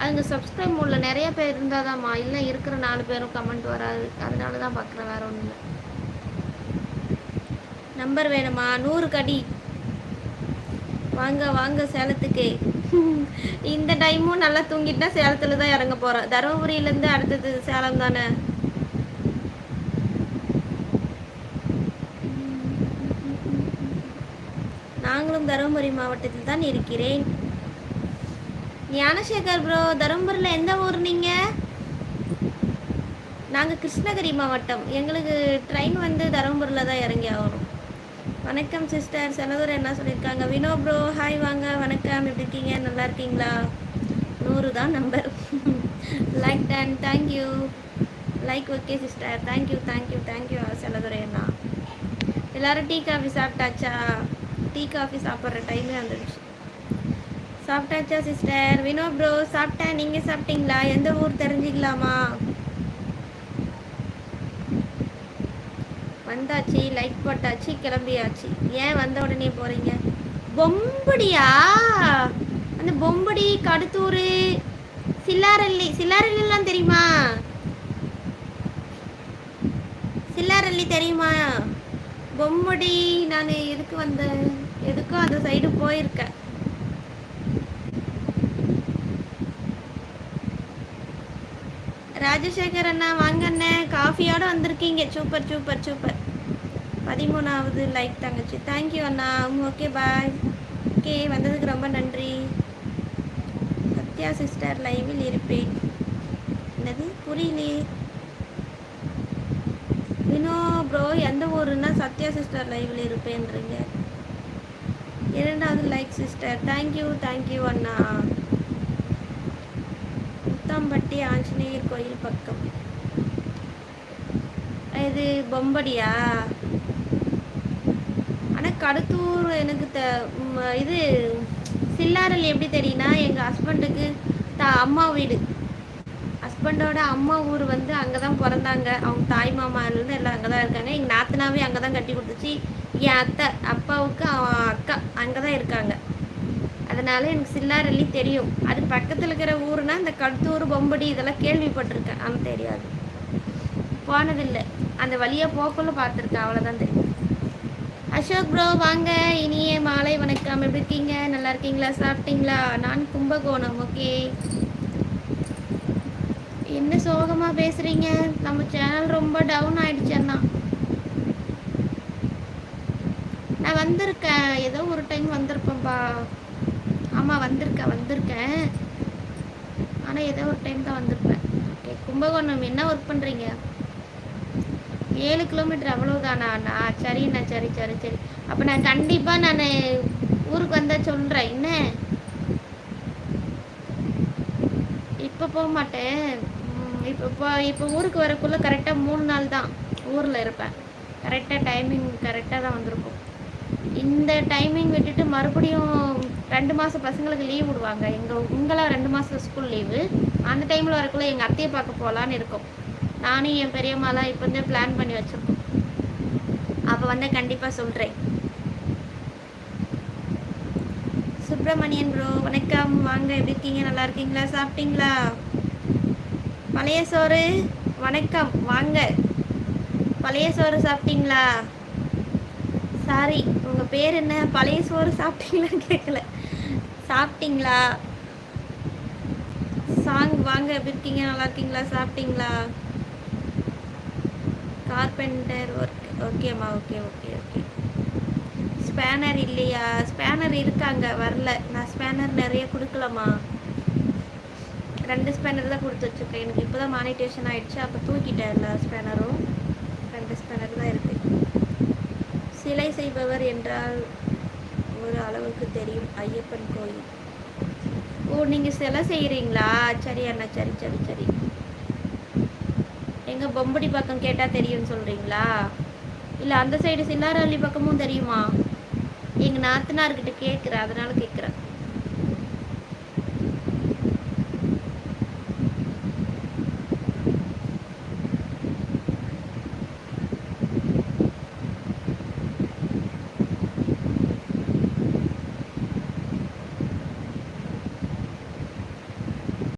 அதுங்க சப்ஸ்கிரைப் மோடில் நிறைய பேர் இருந்தால் தான்மா இல்லை இருக்கிற நாலு பேரும் கமெண்ட் வராது. அதனால தான் பார்க்குறேன் வேற ஒன்றும் இல்லை. நம்பர் வேணுமா? நூறு கடி. வாங்க வாங்க சேலத்துக்கு. இந்த டைமும் நல்லா தூங்கிட்டா சேலத்தில் தான் இறங்க போகிறோம் தருமபுரியிலேருந்து அடுத்தது சேலம் தானே? நாங்களும் தருமபுரி மாவட்டத்தில் தான் இருக்கிறேன். ஞானசேகர் ப்ரோ தருமபுரியில் எந்த ஊர் நீங்கள் நாங்கள் கிருஷ்ணகிரி மாவட்டம். எங்களுக்கு ட்ரெயின் வந்து தருமபுரியில் தான் இறங்கி ஆகணும். வணக்கம் சிஸ்டர் செலவர் என்ன சொல்லியிருக்காங்க? வினோ ப்ரோ ஹாய் வாங்க. வணக்கம். எப்படி இருக்கீங்க? நல்லா இருக்கீங்களா? நூறு தான் number like done thank you like okay sister thank you thank you thank you Seladurai அண்ணா. எல்லாரும் டீ காஃபி சாப்பிட்டாச்சா? டீ காஃபி சாப்பிட்ற டைமே வந்துடுச்சு. சாப்பிட்டாச்சா சிஸ்டர் வினோ ப்ரோ சாப்பிட்டேன் நீங்கள் சாப்பிட்டீங்களா? எந்த ஊர் தெரிஞ்சுக்கலாமா? வந்தாச்சு லைட் போட்டாச்சு கிளம்பியாச்சு. ஏன் வந்த உடனே போகிறீங்க பொம்படியா? அந்த பொம்படி கடுத்தூர் சில்லாரல்லி சில்லாரல்லாம் தெரியுமா? சில்லாரல்லி தெரியுமா? பொம்மடி நான் எதுக்கு வந்தேன்? எதுக்கும் அந்த சைடு போயிருக்கேன். ராஜசேகர் அண்ணா வாங்க அண்ணே. காஃபியோட வந்திருக்கீங்க. Super super super. பதிமூணாவது லைக் தங்கச்சி. தேங்க்யூ அண்ணா. ஓகே பாய் ஓகே வந்ததுக்கு ரொம்ப நன்றி. சத்யா சிஸ்டர் லைவில் இருப்பேன். என்னது? புரியலையே. வினோ ப்ரோ எந்த ஊருன்னா சத்யா சிஸ்டர் லைவில் இருப்பேன்றீங்க. இரண்டாவது like sister thank you thank you அண்ணா. முத்தாம்பட்டி ஆஞ்சநேயர் கோயில் பக்கம். இது பொம்படியா? ஆனால் கடத்தூர் எனக்கு த இது சில்லாரல் எப்படி தெரியும்னா எங்கள் ஹஸ்பண்டுக்கு த அம்மா வீடு. ஹஸ்பண்டோட அம்மா ஊர் வந்து அங்கே தான் பிறந்தாங்க. அவங்க தாய் மாமாலேருந்து எல்லாம் அங்கே தான் இருக்காங்க. எங்கள் நாத்தனாவே அங்கே தான் கட்டி கொடுத்துச்சு. என் அத்தை அப்பாவுக்கு அவன் அக்கா அங்கே தான் இருக்காங்க. அதனால் எனக்கு சில்லாரள்ளி தெரியும். அது பக்கத்தில் இருக்கிற ஊர்னா இந்த கடுத்தூர் பொம்படி இதெல்லாம் கேள்விப்பட்டிருக்கேன். ஆனால் தெரியாது. போனதில்லை. அந்த வழியாக போக்குள்ள பார்த்துருக்கேன். அவ்வளோதான் தெரியும். அசோக் ப்ரோ வாங்க. இனிய மாலை வணக்கம். எப்படி இருக்கீங்க? நல்லா இருக்கீங்களா? சாப்பிட்டீங்களா? நான் கும்பகோணம். ஓகே. என்ன சோகமாக பேசுகிறீங்க நம்ம சேனல் ரொம்ப டவுன் ஆயிடுச்சேன்னா நான் வந்திருக்கேன். ஏதோ ஒரு டைம் வந்திருப்பேன்ப்பா ஆமாம் வந்திருக்கேன் வந்திருக்கேன். ஆனால் ஏதோ ஒரு டைம் தான் வந்திருப்பேன். ஓகே கும்பகோணம் என்ன ஒர்க் பண்ணுறீங்க ஏழு கிலோமீட்டர் அவ்வளோதானா அண்ணா சரிண்ணா சரி சரி சரி. அப்போ நான் கண்டிப்பாக நான் ஊருக்கு வந்தால் சொல்கிறேன் என்ன? இப்போ போக மாட்டேன். இப்போ இப்போ இப்போ ஊருக்கு வரக்குள்ளே கரெக்டாக மூணு நாள் தான் ஊரில் இருப்பேன். கரெக்டாக டைமிங் கரெக்டாக தான் வந்திருக்கும். இந்த டைமிங் விட்டுட்டு மறுபடியும் ரெண்டு மாதம் பசங்களுக்கு லீவ் விடுவாங்க. எங்கள் உங்களாம் ரெண்டு மாதம் ஸ்கூல் லீவு அந்த டைமில் வரக்குள்ளே எங்கள் அத்தையை பார்க்க போகலான்னு இருக்கோம். நானும் என் பெரியம்மாலாம் இப்போ வந்து பிளான் பண்ணி வச்சுருக்கோம். அப்போ வந்து கண்டிப்பாக சொல்கிறேன் சுப்பிரமணியன் ப்ரோ வணக்கம். வாங்க எப்படி இருக்கீங்க? நல்லா இருக்கீங்களா? சாப்பிட்டீங்களா? பழைய சோறு? வணக்கம். வாங்க. பழைய சோறு சாப்பிட்டீங்களா? சாரி உங்கள் பேர் என்ன? பழைய சோறு சாப்பிட்டீங்களான்னு கேட்கல சாப்பிட்டீங்களா? சாங் வாங்க எப்படி இருக்கீங்க? நல்லா இருக்கீங்களா? சாப்பிட்டீங்களா? கார்பெண்டர் ஒர்க் ஓகேம்மா ஓகே ஓகே ஓகே ஸ்பேனர் இல்லையா? ஸ்பேனர் இருக்காங்க வரல. நான் ஸ்பேனர் நிறைய கொடுக்கலம்மா. ரெண்டு ஸ்பேனர் தான் கொடுத்து வச்சுருக்கேன். எனக்கு இப்போ தான் மானிட்டேஷன் ஆகிடுச்சு அப்போ தூக்கிட்டேன் எல்லா ஸ்பேனரும் ரெண்டு ஸ்பேனர் தான் இருக்குது சிலை செய்பவர் என்றால் ஒரு அளவுக்கு தெரியும். ஐயப்பன் கோயில். ஓ நீங்கள் சிலை செய்கிறீங்களா சரி அண்ணா சரி சரி சரி. எங்க பொம்படி பக்கம் கேட்டால் தெரியும்னு சொல்கிறீங்களா இல்லை அந்த சைடு சில்லாரள்ளி பக்கமும் தெரியுமா? எங்கள் நாத்தனார்கிட்ட கேட்குறேன் அதனால கேட்குறேன்.